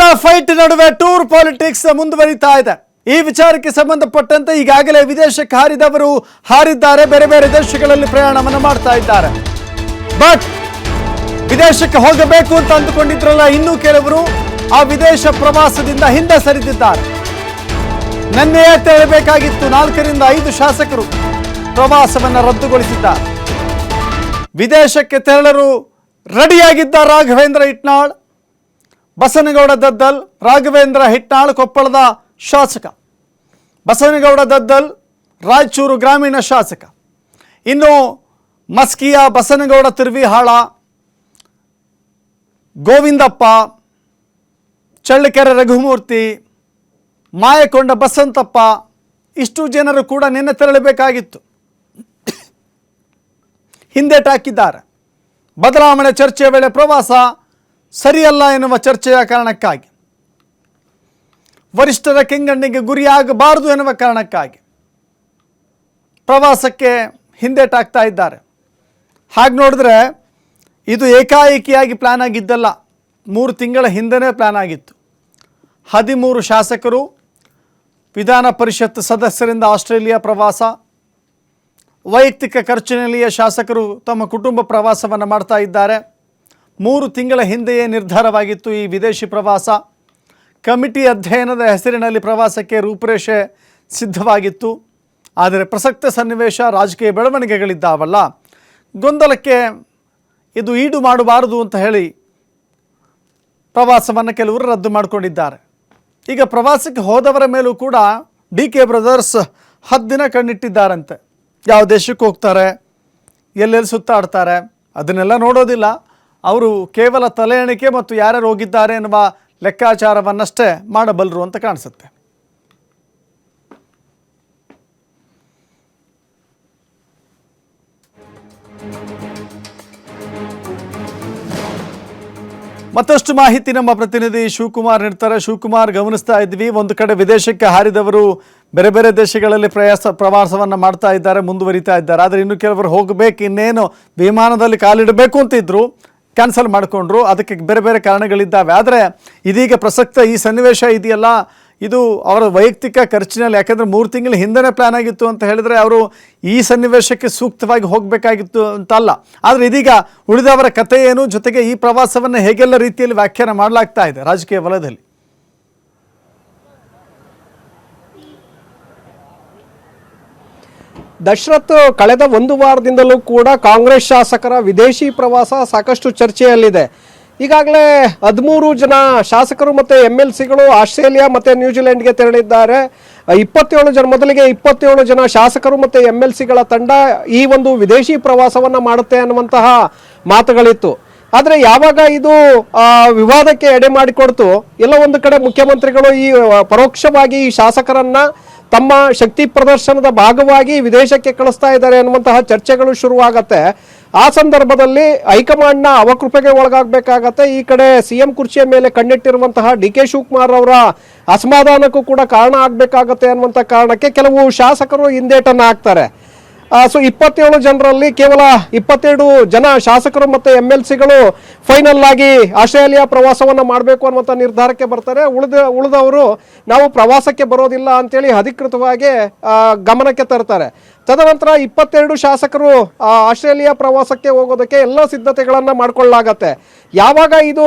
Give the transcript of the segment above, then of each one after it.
ತ್ರಿಕೋನದ ಫೈಟ್ ನಡುವೆ tour politics ಮುಂದುವರಿತಾ ಇದೆ. ಈ ವಿಚಾರಕ್ಕೆ ಸಂಬಂಧಪಟ್ಟಂತೆ ಈಗಾಗಲೇ ವಿದೇಶಕ್ಕೆ ಹಾರಿದವರು ಹಾರಿದ್ದಾರೆ. ಬೇರೆ ಬೇರೆ ದೇಶಗಳಲ್ಲಿ ಪ್ರಯಾಣವನ್ನು ಮಾಡ್ತಾ ಇದ್ದಾರೆ. ಬಟ್ ವಿದೇಶಕ್ಕೆ ಹೋಗಬೇಕು ಅಂತ ಅಂದುಕೊಂಡಿದ್ರಲ್ಲ, ಇನ್ನೂ ಕೆಲವರು ಆ ವಿದೇಶ ಪ್ರವಾಸದಿಂದ ಹಿಂದೆ ಸರಿದಿದ್ದಾರೆ. ನನ್ನೆಯೇ ತೆರಬೇಕಾಗಿತ್ತು ನಾಲ್ಕರಿಂದ ಐದು ಶಾಸಕರು ಪ್ರವಾಸವನ್ನು ರದ್ದುಗೊಳಿಸಿದ್ದಾರೆ. ವಿದೇಶಕ್ಕೆ ತೆರಳಲು ರೆಡಿಯಾಗಿದ್ದ ರಾಘವೇಂದ್ರ ಇಟ್ನಾಳ್ ಬಸನಗೌಡ ದದ್ದಲ್, ರಾಘವೇಂದ್ರ ಹಿಟ್ನಾಳ್ ಕೊಪ್ಪಳದ ಶಾಸಕ. ಬಸನಗೌಡ ದದ್ದಲ್, ರಾಯಚೂರು ಗ್ರಾಮೀಣ ಶಾಸಕ. ಇನ್ನು ಮಸ್ಕಿಯ ಬಸನಗೌಡ ತಿರ್ವಿಹಾಳ, ಗೋವಿಂದಪ್ಪ, ಚಳ್ಳಕೆರೆ ರಘುಮೂರ್ತಿ, ಮಾಯಕೊಂಡ ಬಸಂತಪ್ಪ, ಇಷ್ಟು ಜನರು ಕೂಡ ನಿನ್ನೆ ತೆರಳಬೇಕಾಗಿತ್ತು. ಹಿಂದೇಟಾಕಿದ್ದಾರೆ ಬದಲಾವಣೆ ಚರ್ಚೆ ವೇಳೆ ಪ್ರವಾಸ ಸರಿಯಲ್ಲ ಎನ್ನುವ ಚರ್ಚೆಯ ಕಾರಣಕ್ಕಾಗಿ. ವರಿಷ್ಠರ ಕೆಂಗಣ್ಣಿಗೆ ಗುರಿಯಾಗಬಾರದು ಎನ್ನುವ ಕಾರಣಕ್ಕಾಗಿ. ಪ್ರವಾಸಕ್ಕೆ ಹಿಂದೇಟಾಗ್ತಾ ಇದ್ದಾರೆ. ಹಾಗೆ ನೋಡಿದ್ರೆ ಇದು ಏಕಾಏಕಿಯಾಗಿ ಪ್ಲ್ಯಾನ್ ಆಗಿದ್ದಲ್ಲ. ಮೂರು ತಿಂಗಳ ಹಿಂದೆನೇ ಪ್ಲ್ಯಾನ್ ಆಗಿತ್ತು. ಹದಿಮೂರು ಶಾಸಕರು, ವಿಧಾನ ಪರಿಷತ್ ಸದಸ್ಯರಿಂದ ಆಸ್ಟ್ರೇಲಿಯಾ ಪ್ರವಾಸ, ವೈಯಕ್ತಿಕ ಖರ್ಚಿನಲ್ಲಿಯೇ ಶಾಸಕರು ತಮ್ಮ ಕುಟುಂಬ ಪ್ರವಾಸವನ್ನು ಮಾಡ್ತಾ ಇದ್ದಾರೆ. ಮೂರು ತಿಂಗಳ ಹಿಂದೆಯೇ ನಿರ್ಧಾರವಾಗಿತ್ತು ಈ ವಿದೇಶಿ ಪ್ರವಾಸ. ಕಮಿಟಿ ಅಧ್ಯಯನದ ಹೆಸರಿನಲ್ಲಿ ಪ್ರವಾಸಕ್ಕೆ ರೂಪುರೇಷೆ ಸಿದ್ಧವಾಗಿತ್ತು. ಆದರೆ ಪ್ರಸಕ್ತ ಸನ್ನಿವೇಶ ರಾಜಕೀಯ ಬೆಳವಣಿಗೆಗಳಿದ್ದಾವಲ್ಲ. ಗೊಂದಲಕ್ಕೆ ಇದು ಈಡು ಮಾಡಬಾರದು ಅಂತ ಹೇಳಿ ಪ್ರವಾಸವನ್ನು ಕೆಲವರು ರದ್ದು ಮಾಡಿಕೊಂಡಿದ್ದಾರೆ. ಈಗ ಪ್ರವಾಸಕ್ಕೆ ಹೋದವರ ಮೇಲೂ ಕೂಡ ಡಿ ಕೆ ಬ್ರದರ್ಸ್ ಹತ್ತು ದಿನ ಕಣ್ಣಿಟ್ಟಿದ್ದಾರಂತೆ. ಯಾವ ದೇಶಕ್ಕೆ ಹೋಗ್ತಾರೆ? ಎಲ್ಲೆಲ್ಲಿ ಸುತ್ತಾಡ್ತಾರೆ? ಅದನ್ನೆಲ್ಲ ನೋಡೋದಿಲ್ಲ. ಅವರು ಕೇವಲ ತಲೆ ಎಣಿಕೆ ಮತ್ತು ಯಾರ್ಯಾರು ಹೋಗಿದ್ದಾರೆ ಎನ್ನುವ ಲೆಕ್ಕಾಚಾರವನ್ನಷ್ಟೇ ಮಾಡಬಲ್ಲರು ಅಂತ ಕಾಣಿಸುತ್ತೆ. ಮತ್ತಷ್ಟು ಮಾಹಿತಿ ನಮ್ಮ ಪ್ರತಿನಿಧಿ ಶಿವಕುಮಾರ್ ನೀಡ್ತಾರೆ. ಶಿವಕುಮಾರ್, ಗಮನಿಸ್ತಾ ಇದ್ವಿ ಒಂದು ಕಡೆ ವಿದೇಶಕ್ಕೆ ಹಾರಿದವರು ಬೇರೆ ಬೇರೆ ದೇಶಗಳಲ್ಲಿ ಪ್ರಯಾಸ ಪ್ರವಾಸವನ್ನು ಮಾಡ್ತಾ ಇದ್ದಾರೆ, ಮುಂದುವರಿತಾ ಇದ್ದಾರೆ. ಆದರೆ ಇನ್ನು ಕೆಲವರು ಹೋಗಬೇಕು, ಇನ್ನೇನು ವಿಮಾನದಲ್ಲಿ ಕಾಲಿಡಬೇಕು ಅಂತಿದ್ರು. ಕ್ಯಾನ್ಸಲ್ ಮಾಡಿಕೊಂಡ್ರು. ಅದಕ್ಕೆ ಬೇರೆ ಬೇರೆ ಕಾರಣಗಳಿದ್ದಾವೆ. ಆದರೆ ಇದೀಗ ಪ್ರಸಕ್ತ ಈ ಸನ್ನಿವೇಶ ಇದೆಯಲ್ಲ, ಇದು ಅವರ ವೈಯಕ್ತಿಕ ಖರ್ಚಿನಲ್ಲಿ, ಯಾಕಂದರೆ ಮೂರು ತಿಂಗಳ ಹಿಂದೆನೇ ಪ್ಲ್ಯಾನ್ ಆಗಿತ್ತು ಅಂತ ಹೇಳಿದರೆ ಅವರು ಈ ಸನ್ನಿವೇಶಕ್ಕೆ ಸೂಕ್ತವಾಗಿ ಹೋಗಬೇಕಾಗಿತ್ತು ಅಂತ ಅಲ್ಲ ಆದರೆ ಇದೀಗ ಉಳಿದವರ ಕಥೆ ಏನು ಜೊತೆಗೆ ಈ ಪ್ರವಾಸವನ್ನು ಹೇಗೆಲ್ಲ ರೀತಿಯಲ್ಲಿ ವ್ಯಾಖ್ಯಾನ ಮಾಡಲಾಗ್ತಾ ಇದೆ ರಾಜಕೀಯ ವಲಯದಲ್ಲಿ? ದಶರಥ್ ಕಳೆದ ಒಂದು ವಾರದಿಂದಲೂ ಕೂಡ ಕಾಂಗ್ರೆಸ್ ಶಾಸಕರ ವಿದೇಶಿ ಪ್ರವಾಸ ಸಾಕಷ್ಟು ಚರ್ಚೆಯಲ್ಲಿದೆ. ಈಗಾಗಲೇ ಹದಿಮೂರು ಜನ ಶಾಸಕರು ಮತ್ತು ಎಂ ಎಲ್ ಸಿಗಳು ಆಸ್ಟ್ರೇಲಿಯಾ ಮತ್ತು ನ್ಯೂಜಿಲೆಂಡ್ಗೆ ತೆರಳಿದ್ದಾರೆ. ಇಪ್ಪತ್ತೇಳು ಜನ, ಮೊದಲಿಗೆ ಇಪ್ಪತ್ತೇಳು ಜನ ಶಾಸಕರು ಮತ್ತು ಎಂ ಎಲ್ ಸಿಗಳ ತಂಡ ಈ ಒಂದು ವಿದೇಶಿ ಪ್ರವಾಸವನ್ನು ಮಾಡುತ್ತೆ ಅನ್ನುವಂತಹ ಮಾತುಗಳಿತ್ತು. ಆದರೆ ಯಾವಾಗ ಇದು ವಿವಾದಕ್ಕೆ ಎಡೆ ಮಾಡಿಕೊಡ್ತು? ಎಲ್ಲ ಒಂದು ಕಡೆ ಮುಖ್ಯಮಂತ್ರಿಗಳು ಈ ಪರೋಕ್ಷವಾಗಿ ಈ ಶಾಸಕರನ್ನ ತಮ್ಮ ಶಕ್ತಿ ಪ್ರದರ್ಶನದ ಭಾಗವಾಗಿ ವಿದೇಶಕ್ಕೆ ಕಳಿಸ್ತಾ ಇದ್ದಾರೆ ಅನ್ನುವಂತಹ ಚರ್ಚೆಗಳು ಶುರುವಾಗತ್ತೆ. ಆ ಸಂದರ್ಭದಲ್ಲಿ ಹೈಕಮಾಂಡ್ನ ಅವಕೃಪೆಗೆ ಒಳಗಾಗಬೇಕಾಗತ್ತೆ. ಈ ಕಡೆ ಸಿಎಂ ಕುರ್ಚಿಯ ಮೇಲೆ ಕಣ್ಣಿಟ್ಟಿರುವಂತಹ ಡಿ ಕೆ ಶಿವಕುಮಾರ್ ಅವರ ಅಸಮಾಧಾನಕ್ಕೂ ಕೂಡ ಕಾರಣ ಆಗಬೇಕಾಗತ್ತೆ ಅನ್ನುವಂಥ ಕಾರಣಕ್ಕೆ ಕೆಲವು ಶಾಸಕರು ಹಿಂದೇಟನ್ನು ಹಾಕ್ತಾರೆ. ಸೊ ಇಪ್ಪತ್ತೇಳು ಜನರಲ್ಲಿ ಕೇವಲ ಇಪ್ಪತ್ತೆರಡು ಜನ ಶಾಸಕರು ಮತ್ತು ಎಂ ಎಲ್ ಸಿಗಳು ಫೈನಲ್ ಆಗಿ ಆಸ್ಟ್ರೇಲಿಯಾ ಪ್ರವಾಸವನ್ನು ಮಾಡಬೇಕು ಅನ್ನುವಂಥ ನಿರ್ಧಾರಕ್ಕೆ ಬರ್ತಾರೆ. ಉಳಿದ, ಉಳಿದವರು ನಾವು ಪ್ರವಾಸಕ್ಕೆ ಬರೋದಿಲ್ಲ ಅಂತೇಳಿ ಅಧಿಕೃತವಾಗಿ ಗಮನಕ್ಕೆ ತರ್ತಾರೆ. ತದನಂತರ ಇಪ್ಪತ್ತೆರಡು ಶಾಸಕರು ಆಸ್ಟ್ರೇಲಿಯಾ ಪ್ರವಾಸಕ್ಕೆ ಹೋಗೋದಕ್ಕೆ ಎಲ್ಲ ಸಿದ್ಧತೆಗಳನ್ನು ಮಾಡಿಕೊಳ್ಳಲಾಗತ್ತೆ. ಯಾವಾಗ ಇದು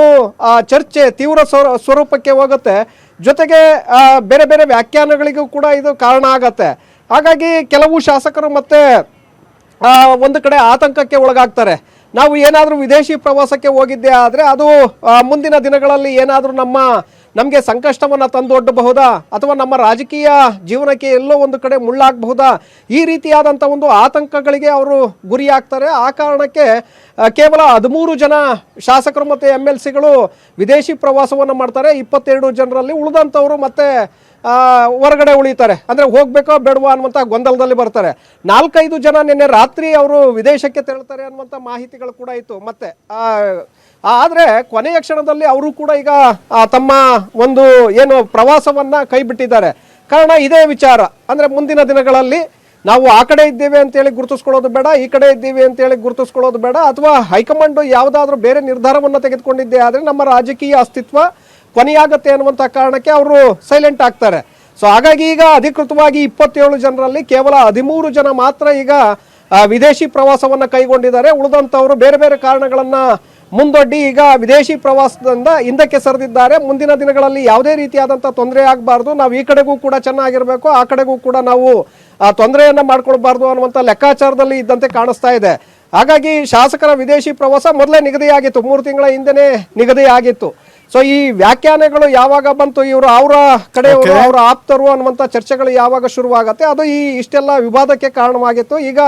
ಚರ್ಚೆ ತೀವ್ರ ಸ್ವರೂಪಕ್ಕೆ ಹೋಗುತ್ತೆ, ಜೊತೆಗೆ ಬೇರೆ ಬೇರೆ ವ್ಯಾಖ್ಯಾನಗಳಿಗೂ ಕೂಡ ಇದು ಕಾರಣ ಆಗತ್ತೆ. ಹಾಗಾಗಿ ಕೆಲವು ಶಾಸಕರು ಮತ್ತೆ ಒಂದು ಕಡೆ ಆತಂಕಕ್ಕೆ ಒಳಗಾಗ್ತಾರೆ. ನಾವು ಏನಾದರೂ ವಿದೇಶಿ ಪ್ರವಾಸಕ್ಕೆ ಹೋಗಿದ್ದೆ ಆದರೆ ಅದು ಮುಂದಿನ ದಿನಗಳಲ್ಲಿ ಏನಾದರೂ ನಮ್ಮ, ನಮಗೆ ಸಂಕಷ್ಟವನ್ನು ತಂದೊಡ್ಡಬಹುದಾ? ಅಥವಾ ನಮ್ಮ ರಾಜಕೀಯ ಜೀವನಕ್ಕೆ ಎಲ್ಲೋ ಒಂದು ಕಡೆ ಮುಳ್ಳಾಗಬಹುದಾ? ಈ ರೀತಿಯಾದಂಥ ಒಂದು ಆತಂಕಗಳಿಗೆ ಅವರು ಗುರಿಯಾಗ್ತಾರೆ. ಆ ಕಾರಣಕ್ಕೆ ಕೇವಲ ಹದಿಮೂರು ಜನ ಶಾಸಕರು ಮತ್ತು ಎಂ ಎಲ್ ಸಿಗಳು ವಿದೇಶಿ ಪ್ರವಾಸವನ್ನು ಮಾಡ್ತಾರೆ. ಇಪ್ಪತ್ತೆರಡು ಜನರಲ್ಲಿ ಉಳಿದಂಥವರು ಮತ್ತೆ ಹೊರಗಡೆ ಉಳಿತಾರೆ. ಅಂದರೆ ಹೋಗಬೇಕೋ ಬೇಡವಾ ಅನ್ನುವಂಥ ಗೊಂದಲದಲ್ಲಿ ಬರ್ತಾರೆ. ನಾಲ್ಕೈದು ಜನ ನಿನ್ನೆ ರಾತ್ರಿ ಅವರು ವಿದೇಶಕ್ಕೆ ತೆರಳ್ತಾರೆ ಅನ್ನುವಂಥ ಮಾಹಿತಿಗಳು ಕೂಡ ಇತ್ತು. ಮತ್ತೆ ಆದರೆ ಕೊನೆಯ ಕ್ಷಣದಲ್ಲಿ ಅವರು ಕೂಡ ಈಗ ತಮ್ಮ ಒಂದು ಏನು ಪ್ರವಾಸವನ್ನ ಕೈ ಬಿಟ್ಟಿದ್ದಾರೆ ಕಾರಣ ಇದೇ ವಿಚಾರ. ಅಂದರೆ ಮುಂದಿನ ದಿನಗಳಲ್ಲಿ ನಾವು ಆ ಕಡೆ ಇದ್ದೇವೆ ಅಂತೇಳಿ ಗುರುತಿಸ್ಕೊಳ್ಳೋದು ಬೇಡ, ಈ ಕಡೆ ಇದ್ದೀವಿ ಅಂತೇಳಿ ಗುರುತಿಸ್ಕೊಳ್ಳೋದು ಬೇಡ, ಅಥವಾ ಹೈಕಮಾಂಡ್ ಯಾವುದಾದ್ರೂ ಬೇರೆ ನಿರ್ಧಾರವನ್ನು ತೆಗೆದುಕೊಂಡಿದ್ದೆ ಆದರೆ ನಮ್ಮ ರಾಜಕೀಯ ಅಸ್ತಿತ್ವ ಕೊನೆಯಾಗತ್ತೆ ಅನ್ನುವಂಥ ಕಾರಣಕ್ಕೆ ಅವರು ಸೈಲೆಂಟ್ ಆಗ್ತಾರೆ. ಸೊ ಹಾಗಾಗಿ ಈಗ ಅಧಿಕೃತವಾಗಿ ಇಪ್ಪತ್ತೇಳು ಜನರಲ್ಲಿ ಕೇವಲ ಹದಿಮೂರು ಜನ ಮಾತ್ರ ಈಗ ವಿದೇಶಿ ಪ್ರವಾಸವನ್ನು ಕೈಗೊಂಡಿದ್ದಾರೆ. ಉಳಿದಂಥವರು ಬೇರೆ ಬೇರೆ ಕಾರಣಗಳನ್ನು ಮುಂದೊಡ್ಡಿ ಈಗ ವಿದೇಶಿ ಪ್ರವಾಸದಿಂದ ಹಿಂದಕ್ಕೆ ಸರಿದಿದ್ದಾರೆ. ಮುಂದಿನ ದಿನಗಳಲ್ಲಿ ಯಾವುದೇ ರೀತಿಯಾದಂಥ ತೊಂದರೆ ಆಗಬಾರ್ದು. ನಾವು ಈ ಕಡೆಗೂ ಕೂಡ ಚೆನ್ನಾಗಿರಬೇಕು. ಆ ಕಡೆಗೂ ಕೂಡ ನಾವು ತೊಂದರೆಯನ್ನು ಮಾಡ್ಕೊಳ್ಬಾರ್ದು ಅನ್ನುವಂಥ ಲೆಕ್ಕಾಚಾರದಲ್ಲಿ ಇದ್ದಂತೆ ಕಾಣಿಸ್ತಾ ಇದೆ. ಹಾಗಾಗಿ ಶಾಸಕರ ವಿದೇಶಿ ಪ್ರವಾಸ ಮೊದಲೇ ನಿಗದಿಯಾಗಿತ್ತು. ಮೂರು ತಿಂಗಳ ಹಿಂದೆನೇ ನಿಗದಿಯಾಗಿತ್ತು. ಸೊ ಈ ವ್ಯಾಖ್ಯಾನಗಳು ಯಾವಾಗ ಬಂತು ಇವರು ಅವರ ಕಡೆಯವರು ಅವರ ಆಪ್ತರು ಅನ್ನುವಂತ ಚರ್ಚೆಗಳು ಯಾವಾಗ ಶುರುವಾಗತ್ತೆ ಅದು ಈ ಇಷ್ಟೆಲ್ಲ ವಿವಾದಕ್ಕೆ ಕಾರಣವಾಗಿತ್ತು. ಈಗ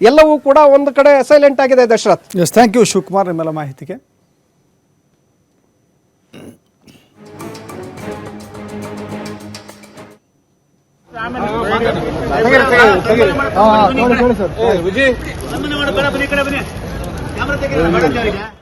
ಎಲ್ಲವೂ ಕೂಡ ಒಂದು ಕಡೆ ಸೈಲೆಂಟ್ ಆಗಿದೆ Dasharath. Yes thank you Shivakumar ನಿಮ್ಮೆಲ್ಲ ಮಾಹಿತಿಗೆ. ಸಂಧಾನ